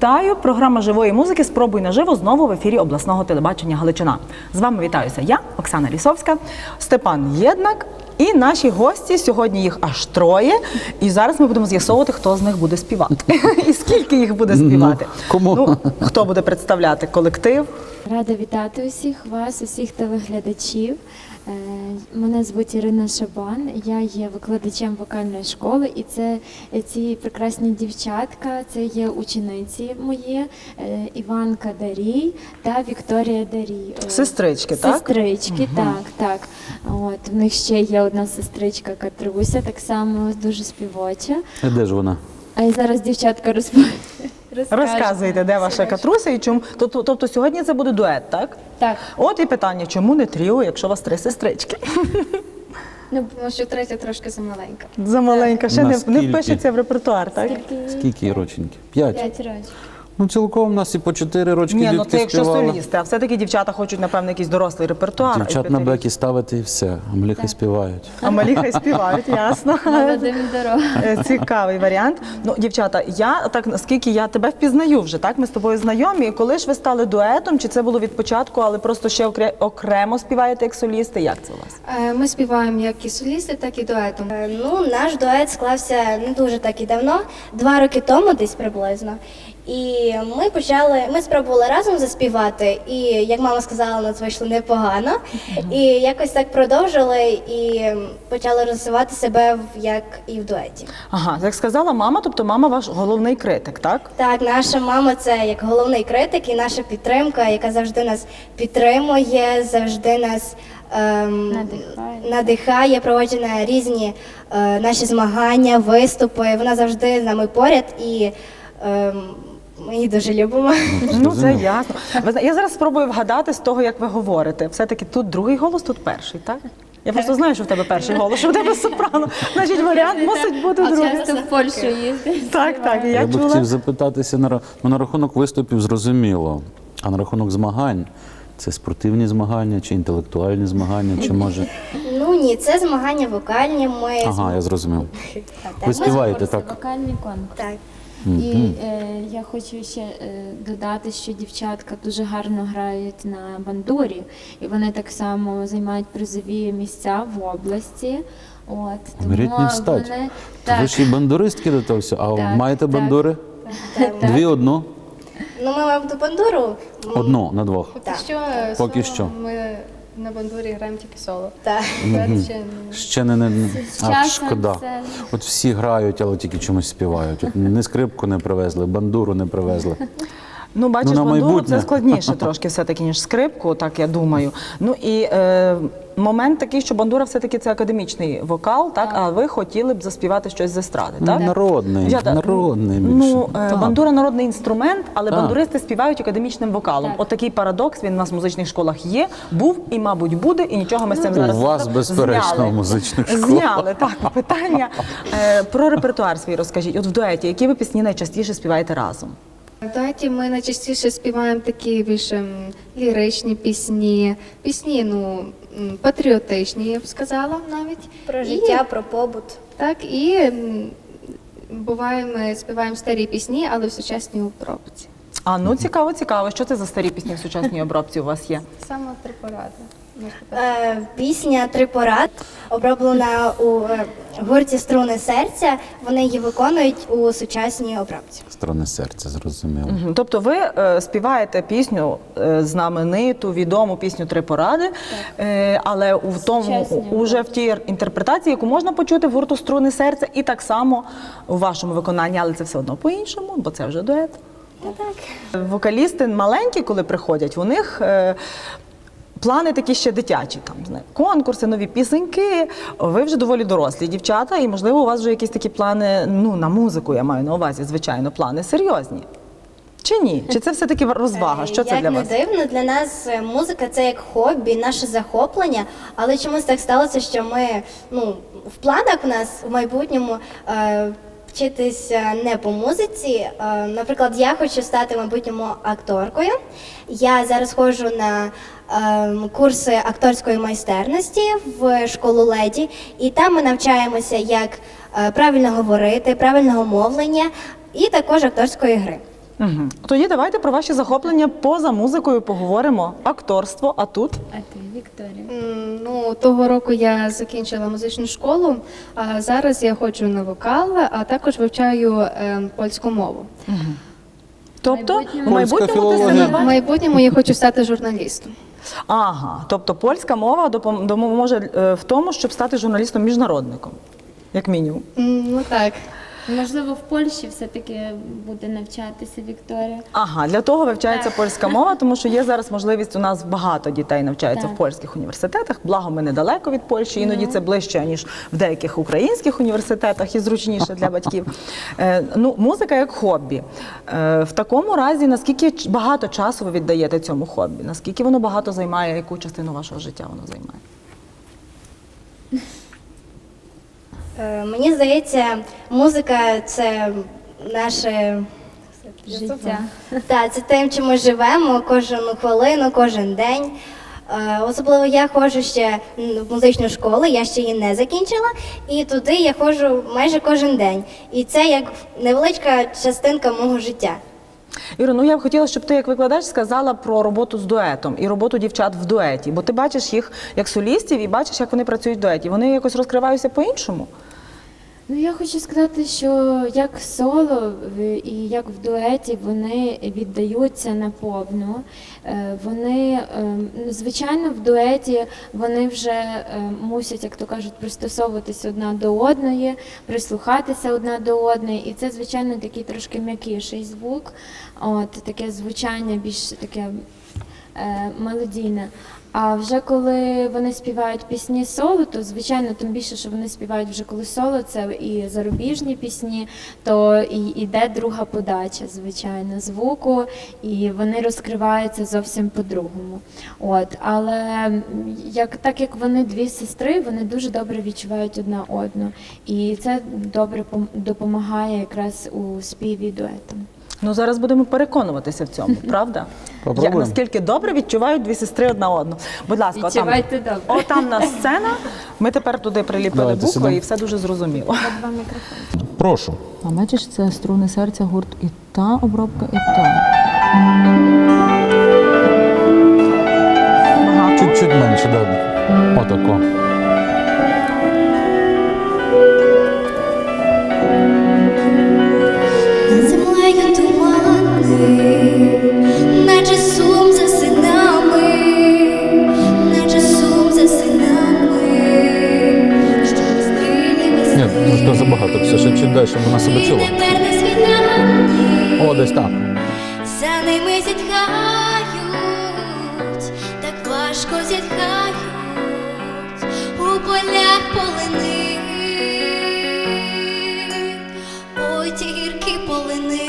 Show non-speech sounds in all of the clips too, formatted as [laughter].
Вітаю! Програма живої музики Спробуй наживо знову в ефірі обласного телебачення Галичина. З вами вітаюся я, Оксана Лісовська, Степан Єднак. І наші гості сьогодні їх аж троє. І зараз ми будемо з'ясовувати, хто з них буде співати. [laughs] І скільки їх буде співати. кому? Ну, хто буде представляти колектив? Рада вітати усіх вас, усіх телеглядачів. Е, Мене звуть Ірина Шабан, я є викладачем вокальної школи, і це е, ці прекрасні дівчатка, це є учениці мої е, Іванка Дарій та Вікторія Дарій. Сестрички, так? Сестрички, так, так. От в них ще є одна сестричка Катруся, так само дуже співоча. А де ж вона? А зараз дівчатка розповідають. Розказуйте, де ваша катруся і чому. Тобто, тобто сьогодні це буде дует, так? Так. От і питання, чому не тріо, якщо у вас три сестрички? Ну, тому що третя трошки замаленька. Замаленька, ще не, не Наскільки? впишеться в репертуар, так? Скільки їй роченьки? П'ять. П'ять років. Ну цілком у нас і по чотири рочки Ні, ну дітки це якщо співали. солісти, а все-таки дівчата хочуть, напевно, якийсь дорослий репертуар. Дівчат на бекі ставити і все, а мліхи співають. А малі хай співають, ясно. Молодим дорога. Е, Цікавий варіант. Ну, дівчата, я так наскільки я тебе впізнаю вже, так? Ми з тобою знайомі. Коли ж ви стали дуетом, чи це було від початку, але просто ще окре- окремо співаєте як солісти? Як це у вас? Е, Ми співаємо як і солісти, так і дуетом. Е, Ну, наш дует склався не дуже так і давно, два роки тому, десь приблизно. І ми почали, ми спробували разом заспівати, і як мама сказала, у нас вийшло непогано. І якось так продовжили і почали розвивати себе в- як і в дуеті. Ага, як сказала мама, тобто мама ваш головний критик, так? Так, наша мама це як головний критик і наша підтримка, яка завжди нас підтримує, завжди нас ем, Надихає. надихає, проводить на різні е, наші змагання, виступи. Вона завжди з нами поряд і ем, ми її дуже любимо. Ну, це ясно. Ви зна- я зараз спробую вгадати з того, як ви говорите. Все-таки тут другий голос, тут перший, так? Я просто знаю, що в тебе перший голос, що в тебе сопрано. Значить, варіант мусить бути другий. Часто в Польщу їздить. Так, так, і я Я би чула. хотів запитатися на, ра- ну, на рахунок виступів зрозуміло, а на рахунок змагань. Це спортивні змагання чи інтелектуальні змагання, чи може. Ну ні, це змагання вокальні. Ми Ага, я зрозумів. так, Ви ми співаєте так? вокальний конкурс. так. І е, я хочу ще е, додати, що дівчатка дуже гарно грають на бандурі, і вони так само займають призові місця в області. От тому Беріть не встать. вони То Ви так, ж і бандуристки до того всього. А Так, маєте так. бандури? Дві одну? Ну, ми маємо ту бандуру. Одну на двох. Так. Що е, Поки що. Ми на бандурі граємо тільки соло. Так. Ще не- Ще не, не... з А, часом шкода. це- От всі грають, але тільки чомусь співають. От не скрипку не привезли, бандуру не привезли. Ну, бачиш, Ну, на бандуру це складніше трошки все-таки, ніж скрипку, так я думаю. Ну і е, момент такий, що бандура все-таки це академічний вокал, так? А ви хотіли б заспівати щось з естради, Ну, так? Народний, Дівчата, народний більше. Ну, е, Так. бандура народний інструмент, але Так. бандуристи співають академічним вокалом. Так. От такий парадокс він у нас в музичних школах є, був і, мабуть, буде, і нічого ми з цим У зараз вас, безперечно, зняли. в музичних школах. Зняли, так, питання. Е, про репертуар свій розкажіть. От в дуеті, які ви пісні найчастіше співаєте разом? В дуеті ми найчастіше співаємо такі більш ліричні пісні, пісні, ну, патріотичні, я б сказала навіть. Про І- життя, про побут. Так, і буває, ми співаємо старі пісні, але в сучасній обробці. А ну цікаво, цікаво. Що це за старі пісні в сучасній обробці у вас є? Саме три поради. Е, Пісня Три порад оброблена у е, гурті Струни серця. Вони її виконують у сучасній обробці. Сторони серця, зрозуміло. Мгм. Тобто ви е, співаєте пісню е, знамениту, відому пісню Три поради, е, але в тому уже в тій інтерпретації, яку можна почути в гурту струни серця, і так само у вашому виконанні, але це все одно по-іншому, бо це вже дует. Вокалісти маленькі, коли приходять, у них. е, Плани такі ще дитячі, там знає, конкурси, нові пісеньки. Ви вже доволі дорослі дівчата, і можливо, у вас вже якісь такі плани. Ну на музику я маю на увазі, звичайно, плани серйозні. Чи ні? Чи це все таки розвага? Що це Як для не дивно, для нас е, музика це як хобі, наше захоплення. Але чомусь так сталося, що ми ну в планах у нас в майбутньому. Е, Вчитися не по музиці. Е, Наприклад, я хочу стати в майбутньому акторкою. Я зараз ходжу на курси акторської майстерності в школу леді, і там ми навчаємося, як е, правильно говорити, правильного мовлення і також акторської гри. Угу. Тоді давайте про ваші захоплення поза музикою поговоримо. Акторство, а тут А ти, Вікторія? Ну, того року я закінчила музичну школу, а зараз я ходжу на вокал, а також вивчаю е, польську мову. Тобто у в майбутньому ти себе. В бачиш? майбутньому я хочу стати журналістом. Ага, тобто польська мова допом- допоможе е, в тому, щоб стати журналістом міжнародником, як мінімум. М, Ну так. Можливо, в Польщі все-таки буде навчатися Вікторія. Ага, для того вивчається польська мова, тому що є зараз можливість. У нас багато дітей навчаються Так. в польських університетах. Благо, ми недалеко від Польщі, іноді це ближче ніж в деяких українських університетах і зручніше для батьків. Е, ну, музика як хобі. Е, в такому разі, наскільки ч- багато часу ви віддаєте цьому хобі? Наскільки воно багато займає, яку частину вашого життя воно займає? Е, Мені здається, музика це наше Життя. Так, це тим, чим ми живемо кожну хвилину, кожен день. Е, Особливо я ходжу ще в музичну школу, я ще її не закінчила, і туди я ходжу майже кожен день. І це як невеличка частинка мого життя. Іро, ну я б хотіла, щоб ти як викладач сказала про роботу з дуетом і роботу дівчат в дуеті, бо ти бачиш їх як солістів і бачиш, як вони працюють в дуеті. Вони якось розкриваються по-іншому. Ну я хочу сказати, що як соло і як в дуеті вони віддаються наповну. Е, Вони, е, ну, звичайно, в дуеті вони вже е, мусять, як то кажуть, пристосовуватися одна до одної, прислухатися одна до одної. І це, звичайно, такий трошки м'якіший звук, от таке звучання більш таке мелодійне. А вже коли вони співають пісні соло, то звичайно, тим більше, що вони співають вже коли соло, це і зарубіжні пісні, то і йде друга подача, звичайно, звуку, і вони розкриваються зовсім по-другому. От, але як так як вони дві сестри, вони дуже добре відчувають одна одну, і це добре пом- допомагає якраз у співі дуетом. Ну зараз будемо переконуватися в цьому, правда? Як Попробуємо. наскільки добре відчувають дві сестри одна одну. Будь ласка, отам, Відчувайте добре. отам на сцена. Ми тепер туди приліпили Давайте букви і все дуже зрозуміло. Прошу. А бачиш, це струни серця гурт і та обробка, і та. Чуть-чуть менше, да. Отако. Ще щоб вона себе чула. О, десь так. за ними зітхають, так важко зітхають у полях полини. Ой, ті гіркі полини,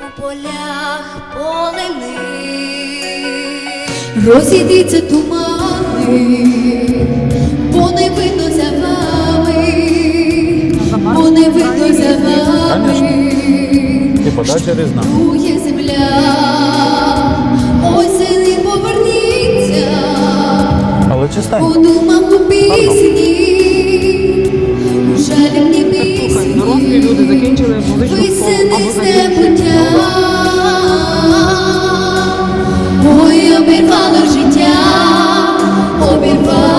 у полях полини. Розійдіться тумани, не видно за вами. І подача різна. Дує земля, ой, сини, поверніться, Але чистенько. подумав у пісні, у жалібні Слухай, дорослі пісні, люди закінчили музичну школу з небуття. Ой, обірвало життя, обірвало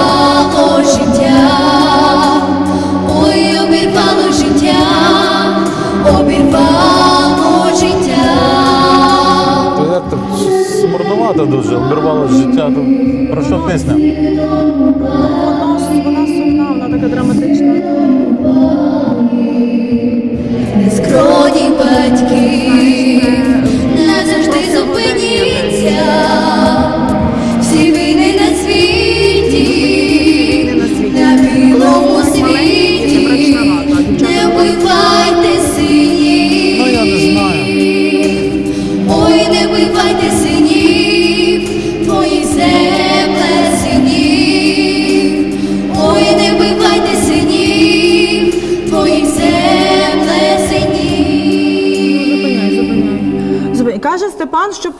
То про що пісня?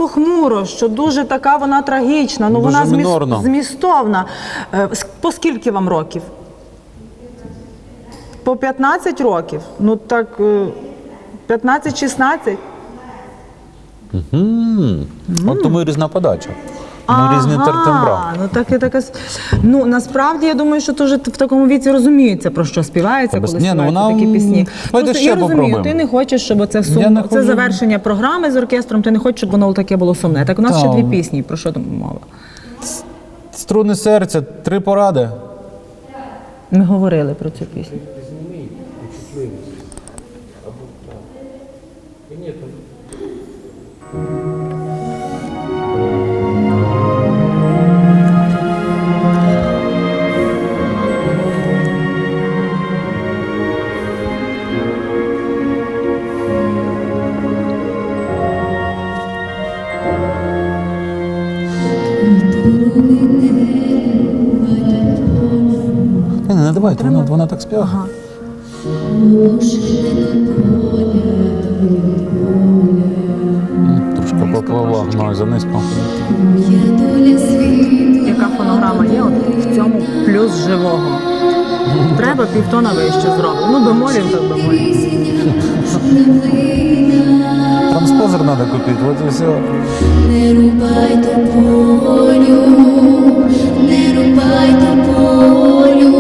Похмуро, що дуже така вона трагічна. Ну вона зміс- мінорно. змістовна. Е, По скільки вам років? По 15 років. Ну так е, 15-16. Мгм. От тому і різна подача. Ну, різні тертембра. ну так і така. Ну насправді я думаю, що теж в такому віці розуміється про що співається, коли Ні, ну, співаються вона, такі пісні. давайте ще я розумію, попробуємо. ти не хочеш, щоб це Я сумно. Це хочу. завершення програми з оркестром. Ти не хочеш, щоб воно таке було сумне. Так у нас ще дві пісні. Про що там мова? Струни серця, три поради. Ми говорили про цю пісню. Не, не, не давайте, вона, вона так співає. Ага. Трошки попливла, ну, занизько. Яка фонограма є? От в цьому плюс живого. Треба півтона вище зробити. Ну, бемолів так бемолів. Транспозер надо купить, вот и все. Не рубай тополю, не рубай тополю,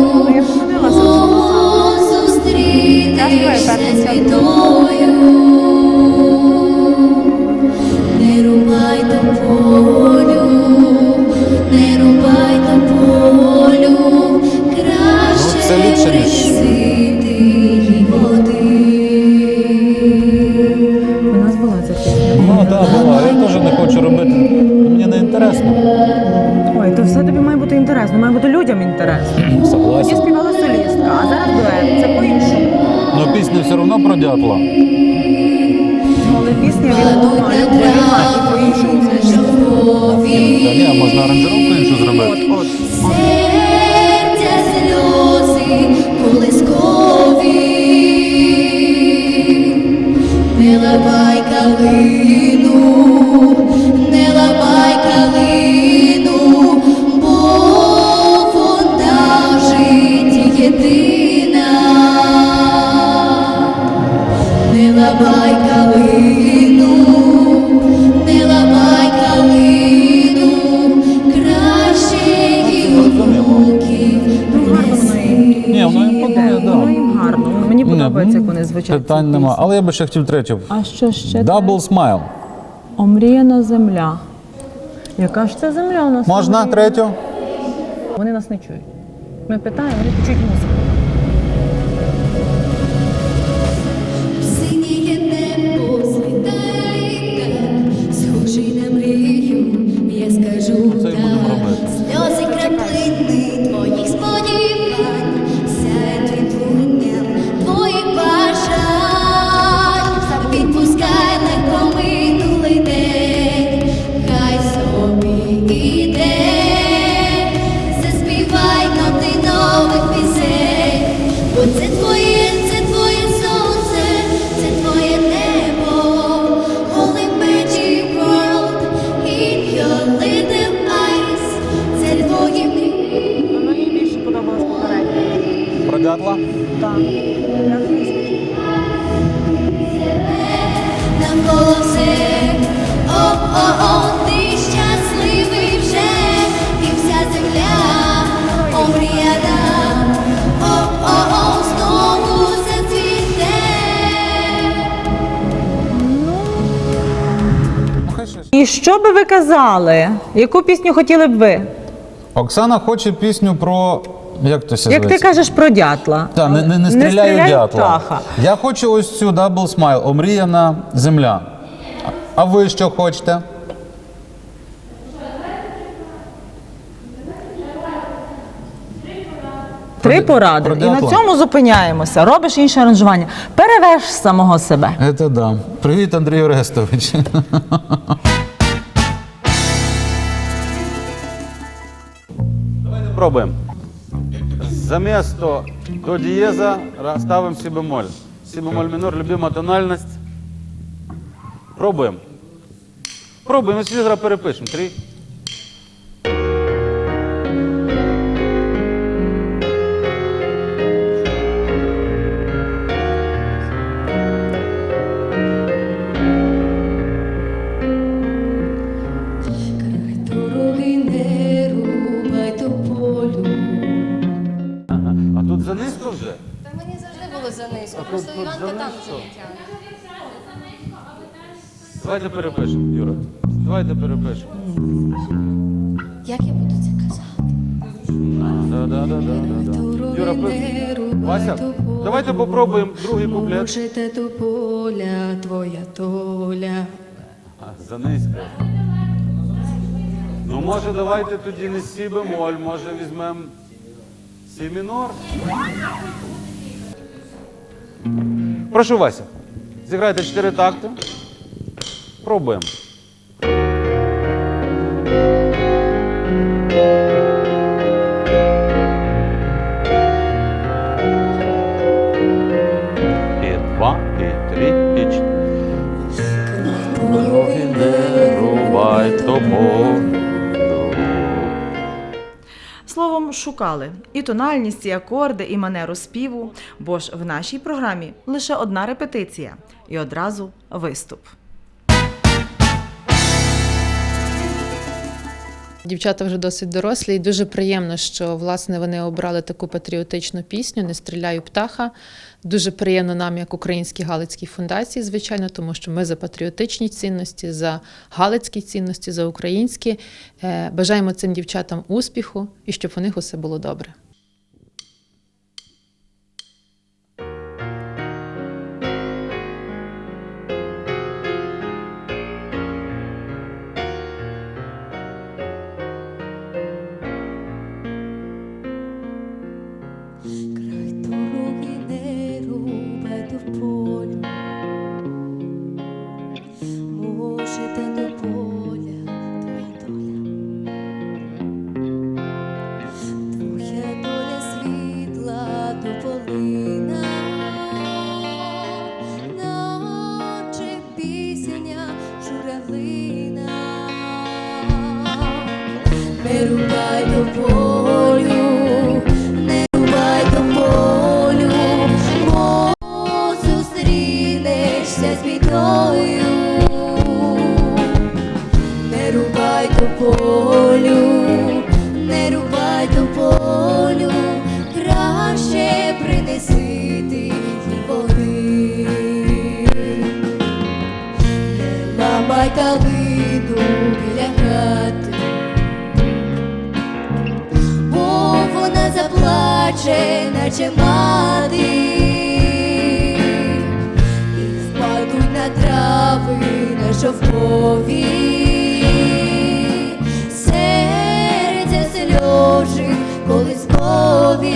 О, зустрітися з бідою. Інтересно. Тоді співала солістка, а зараз дует. Це по-іншому. Ну, пісня все одно про дятла. Ну, але пісня відома, любима і по-іншому звучить. Та ні, можна аранжировку іншу зробити. От, от. Серця сльози колискові, не ламай калину, подобається, як вони звучать. Питань нема. Але я би ще хотів третю. А що ще? Double smile. Омріяна земля. Яка ж це земля у нас? Можна омріяна? третю? Вони нас не чують. Ми питаємо, вони чують музику. Що би ви казали? Яку пісню хотіли б ви? Оксана хоче пісню про. Як то Як ти кажеш про дятла? Та, не, не, не стріляю дятла. птаха. Я хочу ось цю Double Smile, омріяна земля. А ви що хочете? Три поради. про І на цьому зупиняємося. Робиш інше аранжування. Перевеш самого себе. Це да. Привіт, Андрій Орестович. [laughs] Давайте Заместо до диеза ставим си бемоль. Си бемоль минор, любима тональність. Пробуємо. Пробуємо, і зараз перепишемо. Три. Давайте перепишемо. Як я буду це казати? Да, да, да, да, да, да. Юра, пи- Вася, давайте попробуємо другий куплет. Можете то поля, твоя толя. А, Занизько. Ну, може, давайте тоді не сі бемоль, може візьмемо сі мінор. Прошу, Вася, зіграйте чотири такти. Пробуємо. І два, і три, і. Словом, шукали і тональність, і акорди, і манеру співу, бо ж в нашій програмі лише одна репетиція і одразу виступ. Дівчата вже досить дорослі, і дуже приємно, що власне вони обрали таку патріотичну пісню Не стріляю птаха. Дуже приємно нам, як Українській Галицькій фундації, звичайно, тому що ми за патріотичні цінності, за галицькі цінності, за українські. Е, Бажаємо цим дівчатам успіху і щоб у них усе було добре. Рубай до полю, не рубай до полю, краще принеси ти води. Не ламай калину біля хати, бо вона заплаче, наче мати, і впадуть на трави на шовкові, сльожі колискові.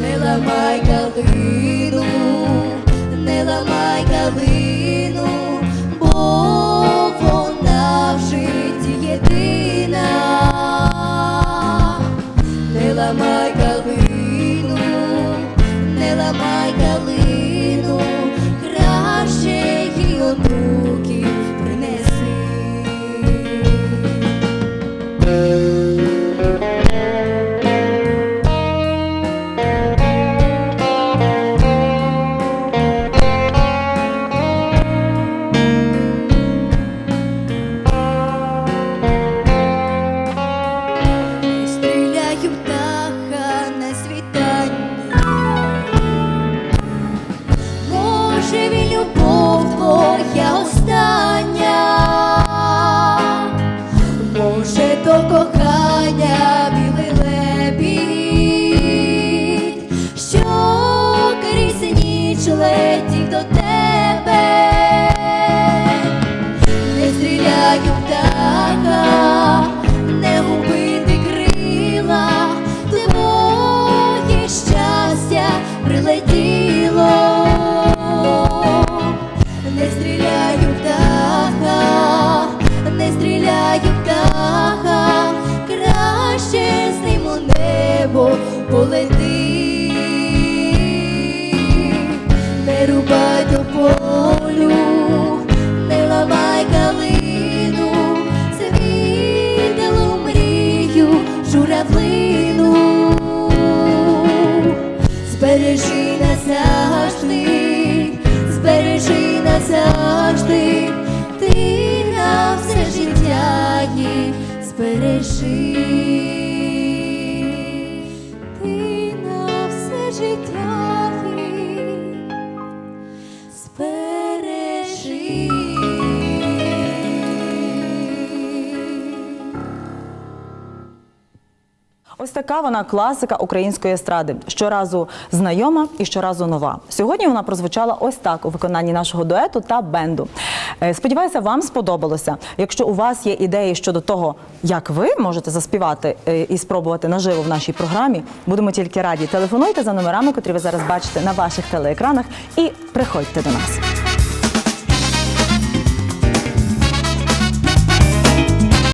Не ламай калину, Не 几条。Така вона класика української естради. Щоразу знайома і щоразу нова. Сьогодні вона прозвучала ось так у виконанні нашого дуету та бенду. Е, Сподіваюся, вам сподобалося. Якщо у вас є ідеї щодо того, як ви можете заспівати е, і спробувати наживо в нашій програмі, будемо тільки раді. Телефонуйте за номерами, котрі ви зараз бачите на ваших телеекранах, і приходьте до нас.